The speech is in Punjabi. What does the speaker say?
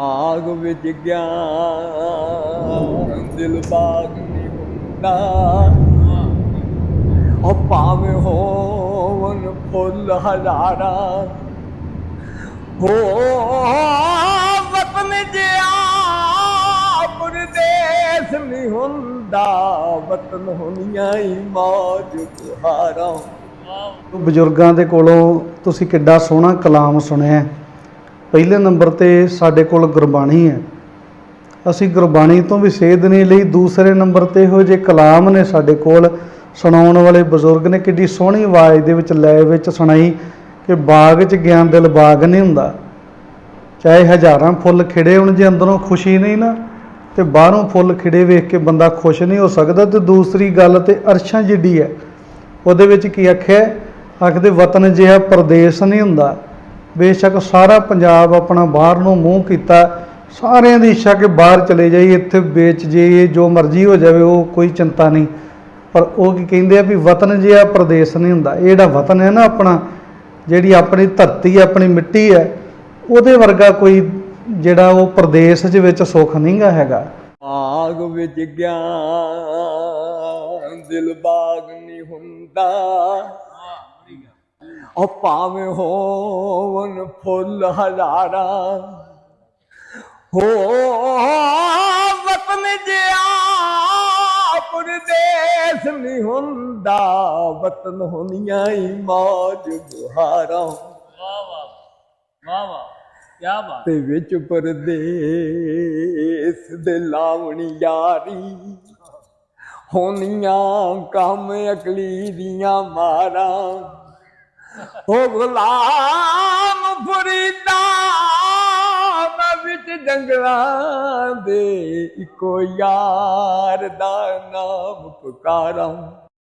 ਆਗ ਵਿੱਚ ਗਿਆਨ ਦਿਲ ਬਾਗ ਨਹੀਂ ਹੁੰਦਾ। ਉਹ ਭਾਵੇਂ ਹੋਵਨ ਫੁੱਲ ਹਜ਼ਾਰਾ। ਹੋ ਵਤਨ ਜਿਆ ਪਰਦੇਸ ਨਹੀਂ ਹੁੰਦਾ। ਵਤਨ ਹੁੰਦੀਆਂ ਹੀ ਮੌਜ ਬਹਾਰਾਂ ਬਜ਼ੁਰਗਾਂ ਦੇ ਕੋਲੋਂ ਤੁਸੀਂ ਕਿੱਡਾ ਸੋਹਣਾ ਕਲਾਮ ਸੁਣਿਆ। ਪਹਿਲੇ ਨੰਬਰ ਤੇ ਸਾਡੇ ਕੋਲ ਗੁਰਬਾਣੀ ਹੈ। ਅਸੀਂ ਗੁਰਬਾਣੀ ਤੋਂ ਵੀ ਸੇਧ ਨਹੀਂ ਲਈ ਦੂਸਰੇ ਨੰਬਰ ਤੇ ਇਹੋ ਜਿਹੇ ਕਲਾਮ ਨੇ ਸਾਡੇ ਕੋਲ। ਸੁਣਾਉਣ ਵਾਲੇ ਬਜ਼ੁਰਗ ਨੇ ਕਿੱਡੀ ਸੋਹਣੀ ਆਵਾਜ਼ ਦੇ ਵਿੱਚ ਲੈ ਵਿੱਚ ਸੁਣਾਈ ਕਿ ਬਾਗ 'ਚ ਗਿਆਨ ਦਿਲ ਬਾਗ ਨਹੀਂ ਹੁੰਦਾ। ਚਾਹੇ ਹਜ਼ਾਰਾਂ ਫੁੱਲ ਖਿੜੇ ਹੋਣ ਜੇ ਅੰਦਰੋਂ ਖੁਸ਼ੀ ਨਹੀਂ ਨਾ, ਤੇ ਬਾਹਰੋਂ ਫੁੱਲ ਖਿੜੇ ਵੇਖ ਕੇ ਬੰਦਾ ਖੁਸ਼ ਨਹੀਂ ਹੋ ਸਕਦਾ। ਤੇ ਦੂਸਰੀ ਗੱਲ ਤੇ ਅਰਸ਼ਾਂ ਜਿੱਡੀ ਹੈ। ਉਹਦੇ ਵਿੱਚ ਕੀ ਆਖਿਆ? ਆਖਦੇ, ਵਤਨ ਜਿਹਾ ਪ੍ਰਦੇਸ਼ ਨਹੀਂ ਹੁੰਦਾ। ਬੇਸ਼ੱਕ ਸਾਰਾ ਪੰਜਾਬ ਆਪਣਾ ਬਾਹਰ ਨੂੰ ਮੂੰਹ ਕੀਤਾ, ਸਾਰਿਆਂ ਦੀ ਇੱਛਾ ਕਿ ਬਾਹਰ ਚਲੇ ਜਾਈਏ ਇੱਥੇ ਵੇਚ ਜਾਈਏ ਜੋ ਮਰਜ਼ੀ ਹੋ ਜਾਵੇ, ਉਹ ਕੋਈ ਚਿੰਤਾ ਨਹੀਂ। ਪਰ ਉਹ ਕੀ ਕਹਿੰਦੇ ਆ ਵੀ ਵਤਨ ਜਿਹਾ ਪ੍ਰਦੇਸ਼ ਨਹੀਂ ਹੁੰਦਾ। ਇਹ ਜਿਹੜਾ ਵਤਨ ਹੈ ਨਾ ਆਪਣਾ, ਜਿਹੜੀ ਆਪਣੀ ਧਰਤੀ ਹੈ ਆਪਣੀ ਮਿੱਟੀ ਹੈ, ਉਹਦੇ ਵਰਗਾ ਕੋਈ ਜਿਹੜਾ ਉਹ ਪ੍ਰਦੇਸ਼ ਦੇ ਵਿੱਚ ਸੁੱਖ ਨਹੀਂਗਾ ਹੈਗਾ। ਬਾਗ ਵਿੱਚ ਗਿਆਨ ਦਿਲ ਬਾਗ ਨਹੀਂ ਹੁੰਦਾ। ਉਹ ਭਾਵੇਂ ਹੋਵਨ ਫੁੱਲ ਹਜ਼ਾਰਾਂ ਹੋ ਵਤਨ ਜਿਆ ਪਰਦੇਸ ਨਹੀਂ ਹੁੰਦਾ ਵਤਨ ਹੁੰਦੀਆਂ ਹੀ ਮੌਜ ਬਹਾਰਾਂ ਵਾਹ ਵਾਹ ਵਾਹ ਵਾਹ ਕੀ ਬਾਤ। ਤੇ ਵਿੱਚ ਪਰਦੇਸ ਦੇ ਲਾਵਣੀ ਯਾਰੀ। ਹੋਨੀਆਂ ਕੰਮ ਅਕਲੀ ਦੀਆਂ ਮਾਰਾਂ। ओ गुलाम फरीदािच जंगला नाम पकार